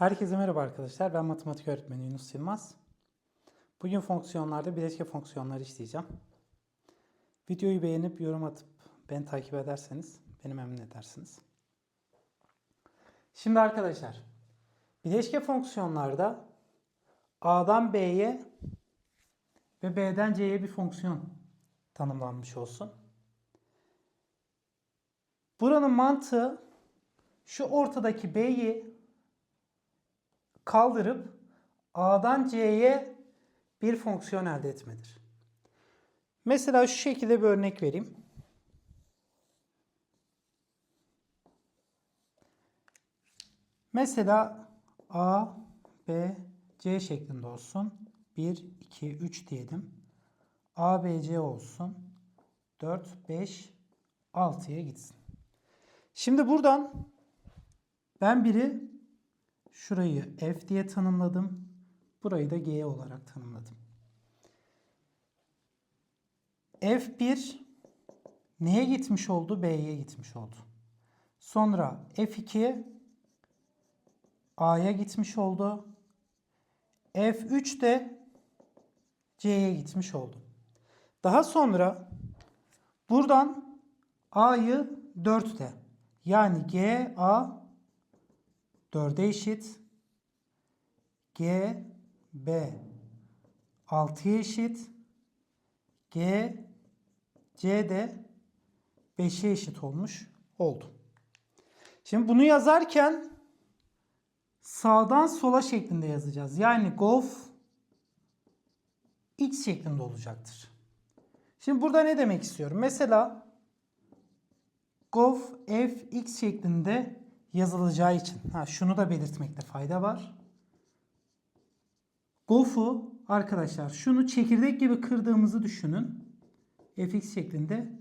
Herkese merhaba arkadaşlar. Ben matematik öğretmeni Yunus Yılmaz. Bugün fonksiyonlarda bileşke fonksiyonları işleyeceğim. Videoyu beğenip yorum atıp beni takip ederseniz beni memnun edersiniz. Şimdi arkadaşlar bileşke fonksiyonlarda A'dan B'ye ve B'den C'ye bir fonksiyon tanımlanmış olsun. Buranın mantığı şu ortadaki B'yi kaldırıp A'dan C'ye bir fonksiyon elde etmedir. Mesela şu şekilde bir örnek vereyim. Mesela A, B, C şeklinde olsun. 1, 2, 3 diyelim. A, B, C olsun. 4, 5, 6'ya gitsin. Şimdi buradan ben biri Şurayı F diye tanımladım. Burayı da G olarak tanımladım. F1 neye gitmiş oldu? B'ye gitmiş oldu. Sonra F2 A'ya gitmiş oldu. F3 de C'ye gitmiş oldu. Daha sonra buradan A'yı 4'te yani G, A 4'e eşit. G, B 6'ya eşit. G, C de 5'e eşit olmuş oldu. Şimdi bunu yazarken sağdan sola şeklinde yazacağız. Yani gof x şeklinde olacaktır. Şimdi burada ne demek istiyorum? Mesela gof f x şeklinde yazılacağı için. Ha, şunu da belirtmekte fayda var. Gof'u arkadaşlar şunu çekirdek gibi kırdığımızı düşünün. fx şeklinde.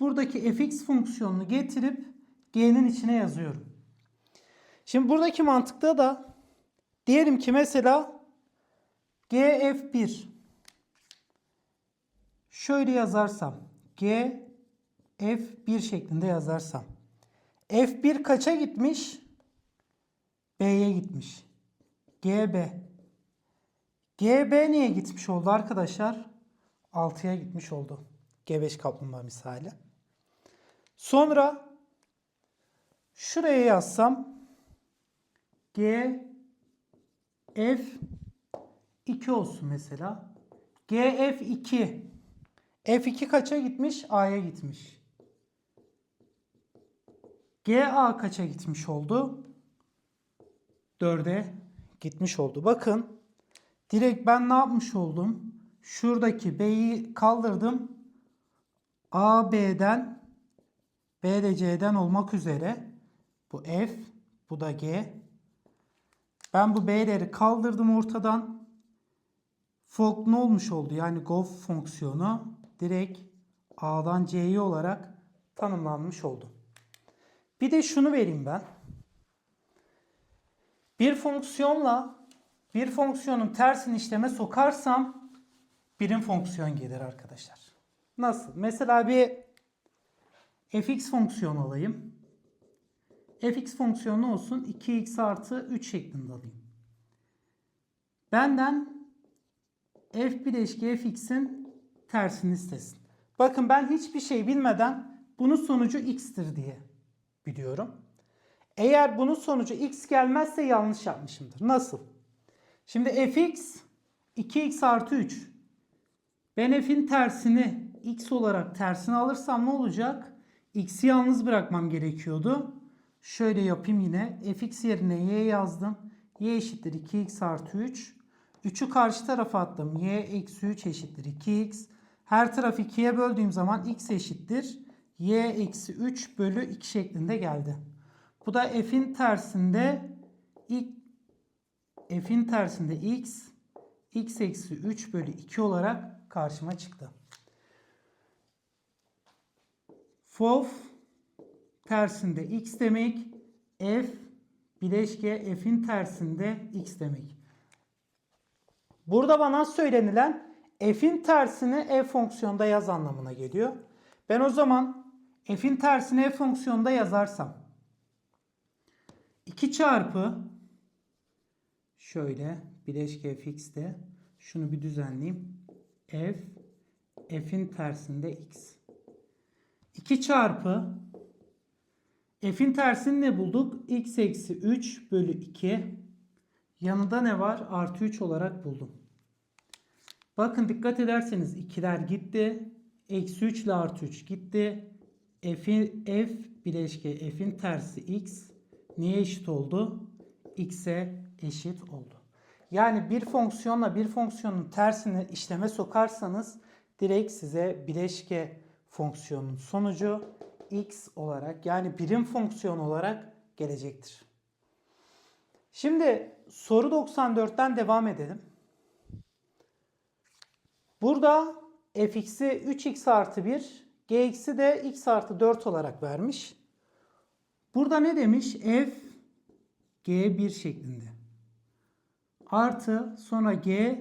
Buradaki fx fonksiyonunu getirip g'nin içine yazıyorum. Şimdi buradaki mantıkta da diyelim ki mesela gf1 şöyle yazarsam g f1 şeklinde yazarsam F1 kaça gitmiş? B'ye gitmiş. GB. GB niye gitmiş oldu arkadaşlar? 6'ya gitmiş oldu. G5 kaplumbağa misali. Sonra şuraya yazsam G F 2 olsun mesela. GF2 F2 kaça gitmiş? A'ya gitmiş. GA kaça gitmiş oldu? 4'e gitmiş oldu. Bakın direkt ben ne yapmış oldum? Şuradaki B'yi kaldırdım. A, B'den B de C'den olmak üzere bu F, bu da G. Ben bu B'leri kaldırdım ortadan. Folk ne olmuş oldu? Yani gof fonksiyonu direkt A'dan C'ye olarak tanımlanmış oldu. Bir de şunu vereyim ben. Bir fonksiyonla bir fonksiyonun tersini işleme sokarsam birim fonksiyon gelir arkadaşlar. Nasıl? Mesela bir fx fonksiyonu alayım. fx fonksiyonu olsun 2x artı 3 şeklinde alayım. Benden f bileşki fx'in tersini istesin. Bakın ben hiçbir şey bilmeden bunun sonucu x'tir diye biliyorum. Eğer bunun sonucu x gelmezse yanlış yapmışımdır. Nasıl? Şimdi fx 2x artı 3. Ben f'in tersini x olarak tersini alırsam ne olacak? x'i yalnız bırakmam gerekiyordu. Şöyle yapayım yine. fx yerine y yazdım. y eşittir 2x artı 3. 3'ü karşı tarafa attım. y eksi 3 eşittir 2x. Her tarafı 2'ye böldüğüm zaman x eşittir y eksi 3 bölü 2 şeklinde geldi. Bu da f'in tersinde ilk f'in tersinde x x eksi 3 bölü 2 olarak karşıma çıktı. Fof tersinde x demek. F bileşke f'in tersinde x demek. Burada bana söylenilen f'in tersini f fonksiyonda yaz anlamına geliyor. Ben o zaman f'in tersini f fonksiyonda yazarsam 2 çarpı şöyle bileşke fx'te şunu bir düzenleyeyim. f f'in tersinde x. 2 çarpı f'in tersini ne bulduk? x eksi 3 bölü 2. Yanında ne var? Artı 3 olarak buldum. Bakın dikkat ederseniz 2'ler gitti. Eksi 3 ile artı 3 gitti. F'in, f bileşke f'in tersi x neye eşit oldu? x'e eşit oldu. Yani bir fonksiyonla bir fonksiyonun tersini işleme sokarsanız direkt size bileşke fonksiyonun sonucu x olarak yani birim fonksiyon olarak gelecektir. Şimdi soru 94'ten devam edelim. Burada fx'i 3x artı 1, gx'i de x artı 4 olarak vermiş. Burada ne demiş? f g1 şeklinde. Artı sonra g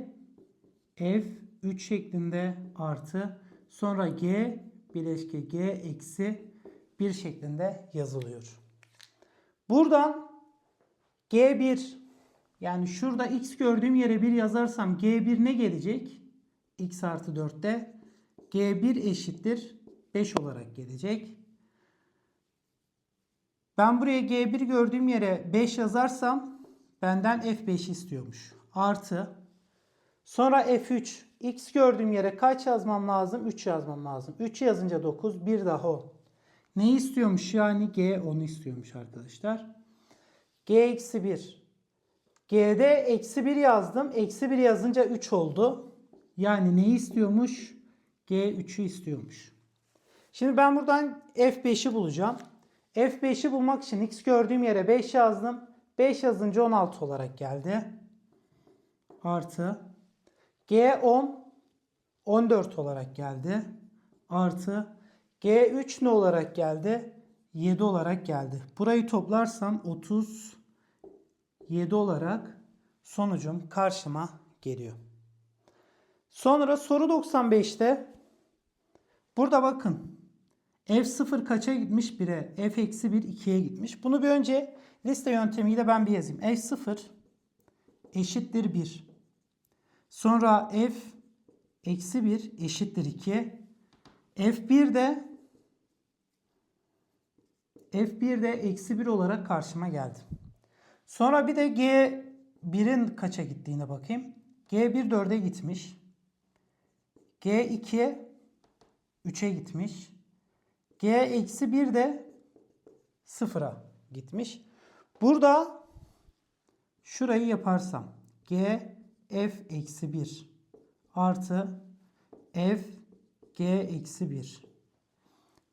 f 3 şeklinde artı sonra g bileşke g eksi 1 şeklinde yazılıyor. Buradan g1 yani şurada x gördüğüm yere 1 yazarsam g1 ne gelecek? x artı 4'te g1 eşittir 5 olarak gelecek. Ben buraya g1 gördüğüm yere 5 yazarsam benden f5 istiyormuş. Artı sonra f3 x gördüğüm yere kaç yazmam lazım? 3 yazmam lazım. 3 yazınca 9 bir daha 10. Ne istiyormuş yani? G 10'u istiyormuş arkadaşlar. G eksi 1. G'de eksi 1 yazdım. Eksi 1 yazınca 3 oldu. Yani neyi istiyormuş? G3'ü istiyormuş. Şimdi ben buradan F5'i bulacağım. F5'i bulmak için x gördüğüm yere 5 yazdım. 5 yazınca 16 olarak geldi. Artı G10 14 olarak geldi. Artı G3 ne olarak geldi? 7 olarak geldi. Burayı toplarsam 37 olarak sonucum karşıma geliyor. Sonra soru 95'te burada bakın f0 kaça gitmiş? 1'e. f eksi 1 2'ye gitmiş. Bunu bir önce liste yöntemiyle ben bir yazayım. f0 eşittir 1. Sonra f eksi 1 eşittir 2. f1 de f1 de eksi 1 olarak karşıma geldi. Sonra bir de g1'in kaça gittiğine bakayım. g1 4'e gitmiş. g2 3'e gitmiş. G eksi 1 de 0'a gitmiş. Burada şurayı yaparsam g f eksi 1 artı f g eksi 1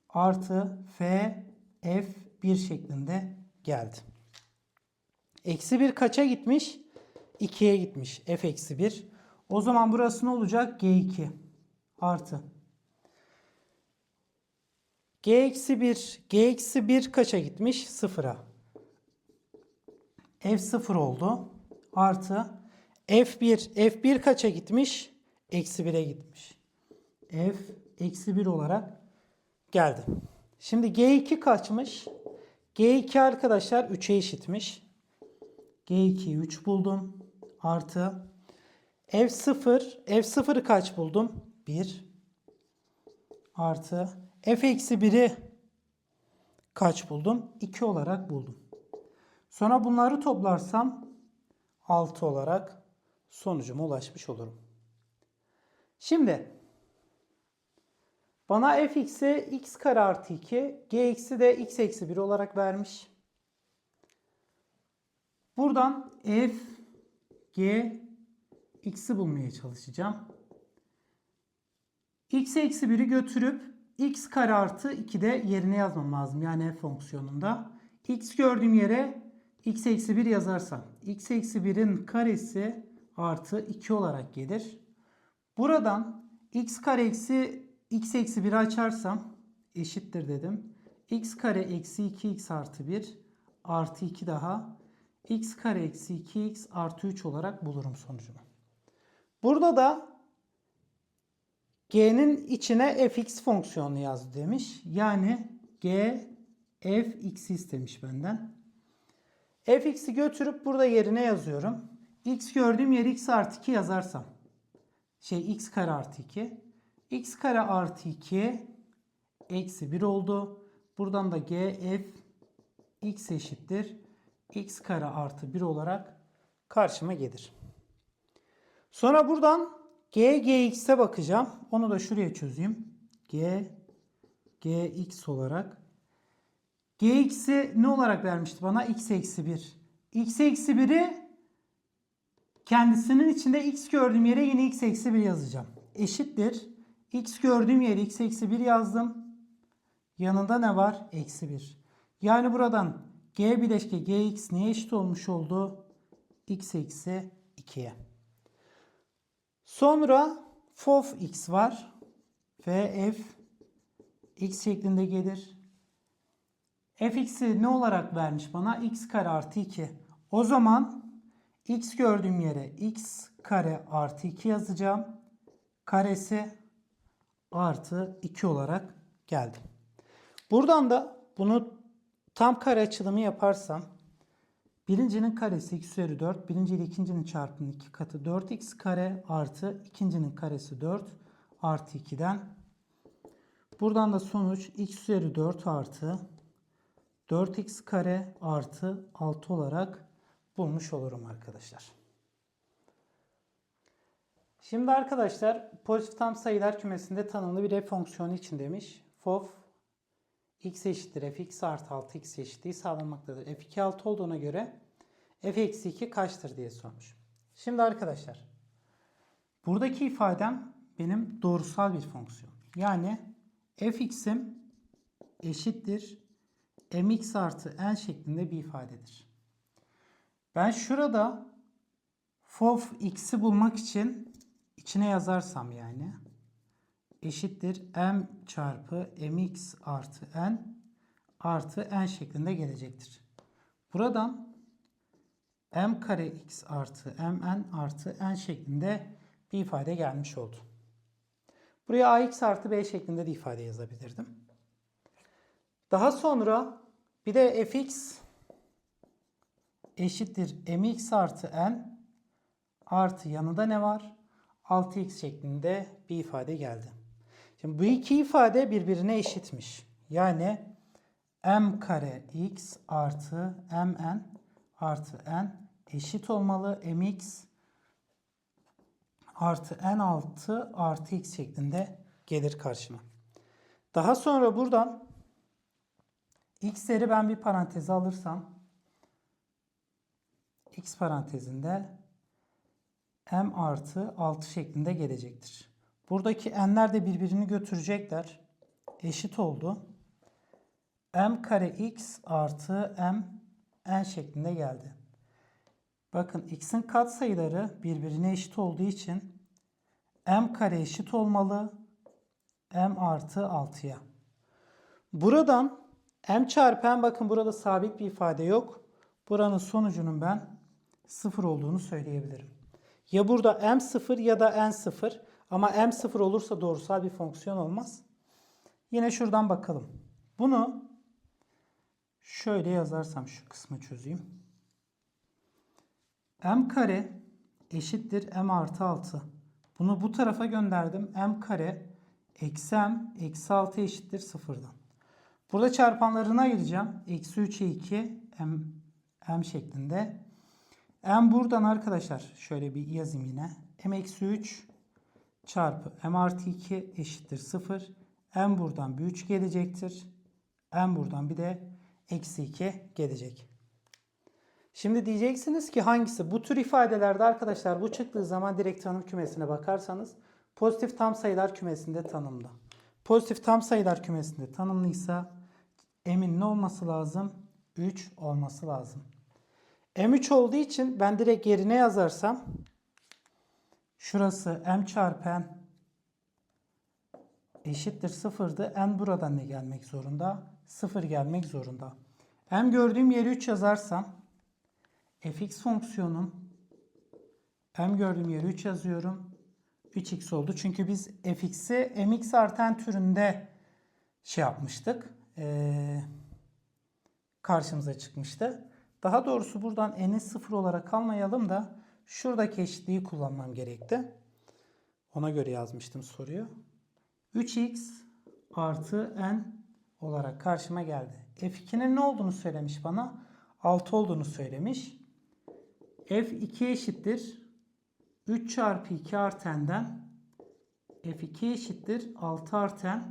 artı f f 1 şeklinde geldi. Eksi 1 kaça gitmiş? 2'ye gitmiş. f eksi 1. O zaman burası ne olacak? g2 artı. G eksi 1. g eksi 1 kaça gitmiş? 0'a. f 0 oldu. Artı. f1. f1 kaça gitmiş? Eksi 1'e gitmiş. f eksi 1 olarak geldi. Şimdi G2 kaçmış? G2 arkadaşlar 3'e eşitmiş. G2'yi 3 buldum. Artı F0. F0'ı kaç buldum? 1. Artı F eksi 1'i kaç buldum? 2 olarak buldum. Sonra bunları toplarsam 6 olarak sonucuma ulaşmış olurum. Şimdi bana fx'i x kare artı 2, gx'i de x eksi 1 olarak vermiş. Buradan f, g, x'i bulmaya çalışacağım. x eksi 1'i götürüp x kare artı 2 de yerine yazmam lazım. Yani f fonksiyonunda. x gördüğüm yere x eksi 1 yazarsam x eksi 1'in karesi artı 2 olarak gelir. Buradan x kare eksi x eksi 1'i açarsam eşittir dedim. x kare eksi 2x artı 1 artı 2 daha x kare eksi 2x artı 3 olarak bulurum sonucumu. Burada da g'nin içine fx fonksiyonu yaz demiş. Yani g fx istemiş benden. fx'i götürüp burada yerine yazıyorum. x gördüğüm yere x artı 2 yazarsam şey x kare artı 2 x kare artı 2 eksi 1 oldu. Buradan da g f x eşittir x kare artı 1 olarak karşıma gelir. Sonra buradan g gx'e bakacağım. Onu da şuraya çözeyim. g gx olarak gx'i ne olarak vermişti bana? x eksi 1. x eksi 1'i kendisinin içinde x gördüğüm yere yine x eksi 1 yazacağım. Eşittir. x gördüğüm yere x eksi 1 yazdım. Yanında ne var? Eksi 1. Yani buradan g bileşke gx neye eşit olmuş oldu? x eksi 2'ye. Sonra fof x var. Ve f x şeklinde gelir. fx'i ne olarak vermiş bana? x kare artı 2. O zaman x gördüğüm yere x kare artı 2 yazacağım. Karesi artı 2 olarak geldi. Buradan da bunu tam kare açılımı yaparsam birincinin karesi x üzeri 4. Birinci ile ikincinin çarpımının 2 katı 4x kare artı ikincinin karesi 4 artı 2'den buradan da sonuç x üzeri 4 artı 4x kare artı 6 olarak bulmuş olurum arkadaşlar. Şimdi arkadaşlar pozitif tam sayılar kümesinde tanımlı bir f fonksiyonu için demiş. Fof x eşittir fx artı 6 x eşitliği sağlanmaktadır. f2 6 olduğuna göre f eksi 2 kaçtır diye sormuş. Şimdi arkadaşlar buradaki ifadem benim doğrusal bir fonksiyon. Yani fx'im eşittir mx artı n şeklinde bir ifadedir. Ben şurada fof x'i bulmak için içine yazarsam yani eşittir m çarpı mx artı n artı n şeklinde gelecektir. Buradan m kare x artı mn artı n şeklinde bir ifade gelmiş oldu. Buraya ax artı b şeklinde de ifade yazabilirdim. Daha sonra bir de fx eşittir mx artı n artı yanında ne var? 6x şeklinde bir ifade geldi. Şimdi bu iki ifade birbirine eşitmiş. Yani m kare x artı mn artı n eşit olmalı. mx artı n6 artı x şeklinde gelir karşıma. Daha sonra buradan x'leri ben bir paranteze alırsam x parantezinde m artı 6 şeklinde gelecektir. Buradaki n'ler de birbirini götürecekler. Eşit oldu. m kare x artı m n şeklinde geldi. Bakın x'in katsayıları birbirine eşit olduğu için m kare eşit olmalı m artı 6'ya. Buradan m çarpı m bakın burada sabit bir ifade yok. Buranın sonucunun ben 0 olduğunu söyleyebilirim. Ya burada m0 ya da n0 ama m0 olursa doğrusal bir fonksiyon olmaz. Yine şuradan bakalım. Bunu şöyle yazarsam şu kısmı çözeyim. m kare eşittir m artı 6. Bunu bu tarafa gönderdim. m kare eksi m eksi 6 eşittir 0'dan. Burada çarpanlarına ayıracağım. Eksi 3'e 2 m, m şeklinde. m buradan arkadaşlar şöyle bir yazayım yine. m eksi 3 çarpı m artı 2 eşittir 0. m buradan bir 3 gelecektir. m buradan bir de eksi 2 gelecek. Şimdi diyeceksiniz ki hangisi? Bu tür ifadelerde arkadaşlar bu çıktığı zaman direkt tanım kümesine bakarsanız pozitif tam sayılar kümesinde tanımlı. Pozitif tam sayılar kümesinde tanımlıysa m'in ne olması lazım? 3 olması lazım. M3 olduğu için ben direkt yerine yazarsam şurası M çarpı N eşittir 0'dı. N buradan ne gelmek zorunda? 0 gelmek zorunda. M gördüğüm yeri 3 yazarsam fx fonksiyonum M gördüğüm yeri 3 yazıyorum. 3x oldu. Çünkü biz fx'i mx artı n türünde şey yapmıştık. Ee, karşımıza çıkmıştı. Daha doğrusu buradan n'i 0 olarak almayalım da şuradaki eşitliği kullanmam gerekti. Ona göre yazmıştım soruyu. 3x artı n olarak karşıma geldi. F2'nin ne olduğunu söylemiş bana. 6 olduğunu söylemiş. F2 eşittir. 3 çarpı 2 artı n'den F2 eşittir 6 artı n.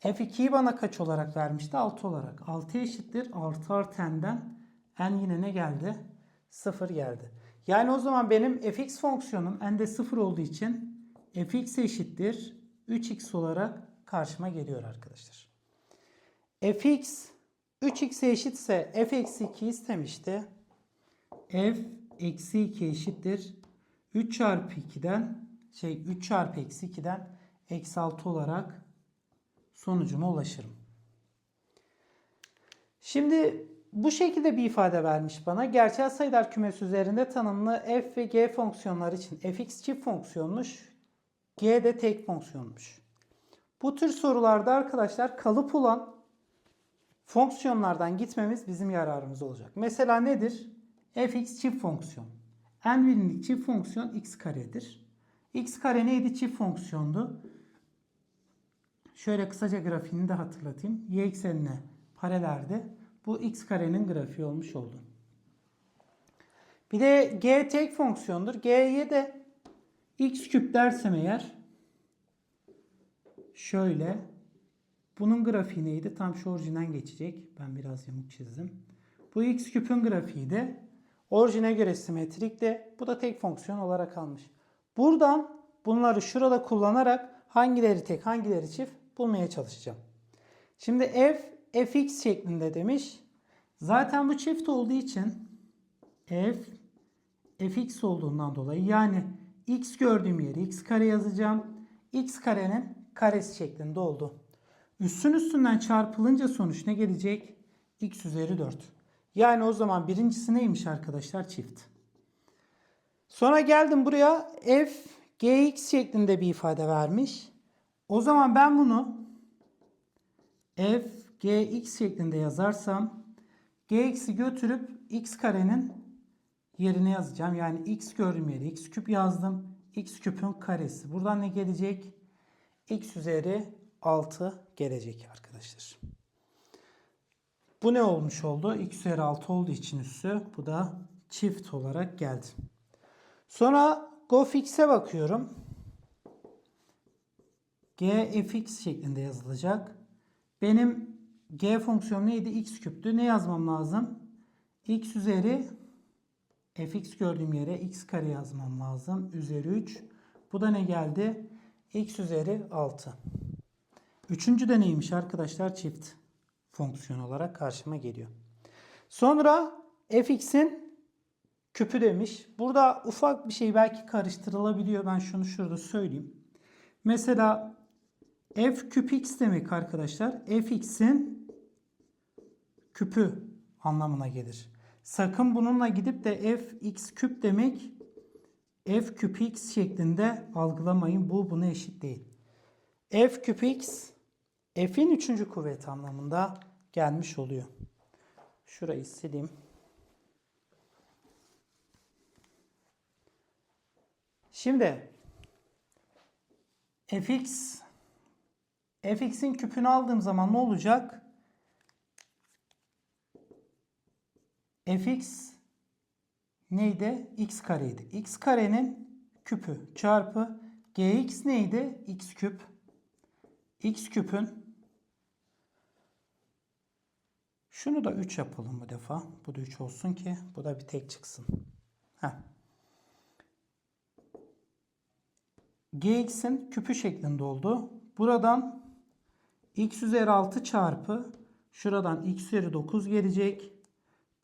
F2'yi bana kaç olarak vermişti? 6 olarak. 6 eşittir 6 artı n'den n yine ne geldi? 0 geldi. Yani o zaman benim fx fonksiyonum n'de 0 olduğu için fx eşittir 3x olarak karşıma geliyor arkadaşlar. fx 3x'e eşitse f eksi 2 istemişti. f eksi 2 eşittir 3 çarpı 2'den şey 3 çarpı eksi 2'den eksi 6 olarak sonucuma ulaşırım. Şimdi bu şekilde bir ifade vermiş bana. Gerçel sayılar kümesi üzerinde tanımlı f ve g fonksiyonları için fx çift fonksiyonmuş, g de tek fonksiyonmuş. Bu tür sorularda arkadaşlar kalıp olan fonksiyonlardan gitmemiz bizim yararımız olacak. Mesela nedir? fx çift fonksiyon. n birimlik çift fonksiyon x karedir. x kare neydi? Çift fonksiyondu. Şöyle kısaca grafiğini de hatırlatayım. y eksenine paraleldi. Bu x karenin grafiği olmuş oldu. Bir de g tek fonksiyondur. g'ye de x küp dersem eğer şöyle bunun grafiği neydi? Tam şu orijinden geçecek. Ben biraz yamuk çizdim. Bu x küpün grafiği de orijine göre simetrik de bu da tek fonksiyon olarak almış. Buradan bunları şurada kullanarak hangileri tek hangileri çift bulmaya çalışacağım. Şimdi f fx şeklinde demiş. Zaten bu çift olduğu için f fx olduğundan dolayı yani x gördüğüm yeri x kare yazacağım. x karenin karesi şeklinde oldu. Üstün üstünden çarpılınca sonuç ne gelecek? x üzeri 4. Yani o zaman birincisi neymiş arkadaşlar? Çift. Sonra geldim buraya f gx şeklinde bir ifade vermiş. O zaman ben bunu f gx şeklinde yazarsam gx'i götürüp x karenin yerine yazacağım. Yani x gördüğüm yere x küp yazdım. x küpün karesi. Buradan ne gelecek? x üzeri 6 gelecek arkadaşlar. Bu ne olmuş oldu? x üzeri 6 olduğu için üssü. Bu da çift olarak geldi. Sonra gofx'e bakıyorum. g fx şeklinde yazılacak. Benim g fonksiyonu neydi? x küptü. Ne yazmam lazım? x üzeri fx gördüğüm yere x kare yazmam lazım. Üzeri 3. Bu da ne geldi? x üzeri 6. Üçüncü de neymiş arkadaşlar? Çift fonksiyon olarak karşıma geliyor. Sonra fx'in küpü demiş. Burada ufak bir şey belki karıştırılabiliyor. Ben şunu şurada söyleyeyim. Mesela f küp x demek arkadaşlar. fx'in küpü anlamına gelir. Sakın bununla gidip de f x küp demek f küp x şeklinde algılamayın. Bu buna eşit değil. f küp x f'in üçüncü kuvveti anlamında gelmiş oluyor. Şurayı sileyim. Şimdi fx fx'in küpünü aldığım zaman ne olacak? Fx neydi? x kareydi. x karenin küpü çarpı gx neydi? x küp. x küpün şunu da 3 yapalım bu defa. Bu da 3 olsun ki bu da bir tek çıksın. Heh. gx'in küpü şeklinde oldu. Buradan x üzeri 6 çarpı şuradan x üzeri 9 gelecek.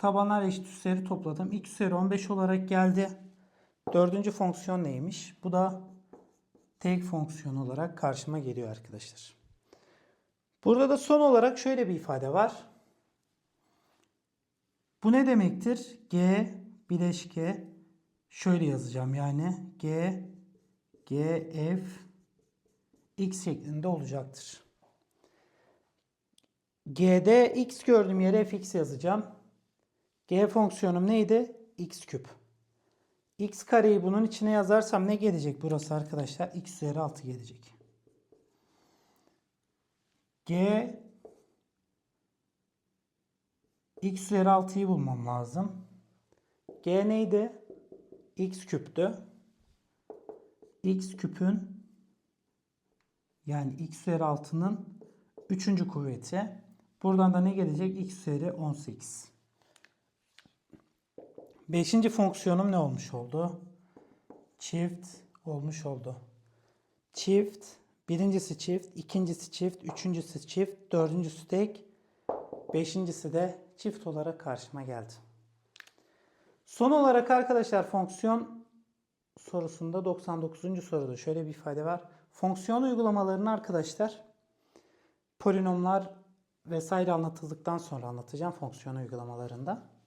Tabanlar eşit üstleri topladım. x üzeri 15 olarak geldi. Dördüncü fonksiyon neymiş? Bu da tek fonksiyon olarak karşıma geliyor arkadaşlar. Burada da son olarak şöyle bir ifade var. Bu ne demektir? G bileşke şöyle yazacağım yani G G F X şeklinde olacaktır. G'de X gördüğüm yere Fx yazacağım. G fonksiyonum neydi? X küp. x kareyi bunun içine yazarsam ne gelecek burası arkadaşlar? x üzeri 6 gelecek. G x üzeri 6'yı bulmam lazım. G neydi? x küptü. x küpün yani x üzeri 6'nın 3. kuvveti. Buradan da ne gelecek? x üzeri 18. Beşinci fonksiyonum ne olmuş oldu? Çift olmuş oldu. Çift, birincisi çift, ikincisi çift, üçüncüsü çift, dördüncüsü tek, beşincisi de çift olarak karşıma geldi. Son olarak arkadaşlar fonksiyon sorusunda 99. soruda şöyle bir ifade var. Fonksiyon uygulamalarını arkadaşlar polinomlar vesaire anlatıldıktan sonra anlatacağım fonksiyon uygulamalarında.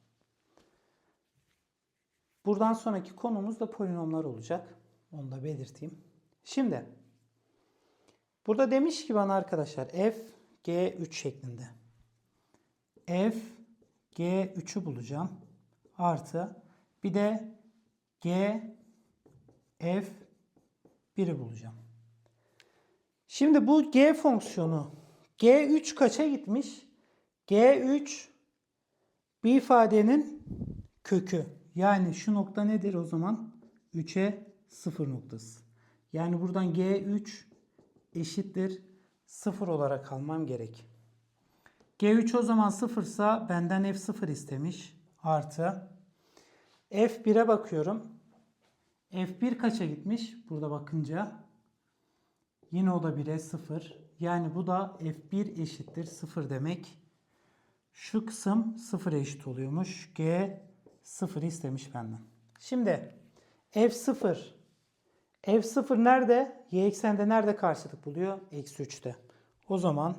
Buradan sonraki konumuz da polinomlar olacak. Onu da belirteyim. Şimdi burada demiş ki bana arkadaşlar f g3 şeklinde. f g3'ü bulacağım. Artı bir de g f 1'i bulacağım. Şimdi bu g fonksiyonu g3 kaça gitmiş? g3 bir ifadenin kökü. Yani şu nokta nedir o zaman? 3'e 0 noktası. Yani buradan G3 eşittir 0 olarak almam gerek. G3 o zaman 0 ise benden F0 istemiş. Artı F1'e bakıyorum. F1 kaça gitmiş? Burada bakınca yine o da 1'e 0. Yani bu da F1 eşittir 0 demek. Şu kısım 0'a eşit oluyormuş. G 0 istemiş benden. Şimdi F0 F0 nerede? Y eksende nerede karşılık buluyor? Eksi 3'te. O zaman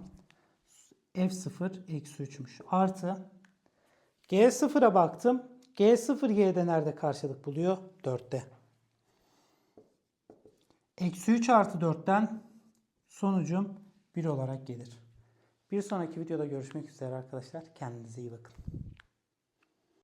F0 eksi 3'müş. Artı G0'a baktım. G0 Y'de nerede karşılık buluyor? 4'te. Eksi 3 artı 4'ten sonucum 1 olarak gelir. Bir sonraki videoda görüşmek üzere arkadaşlar. Kendinize iyi bakın.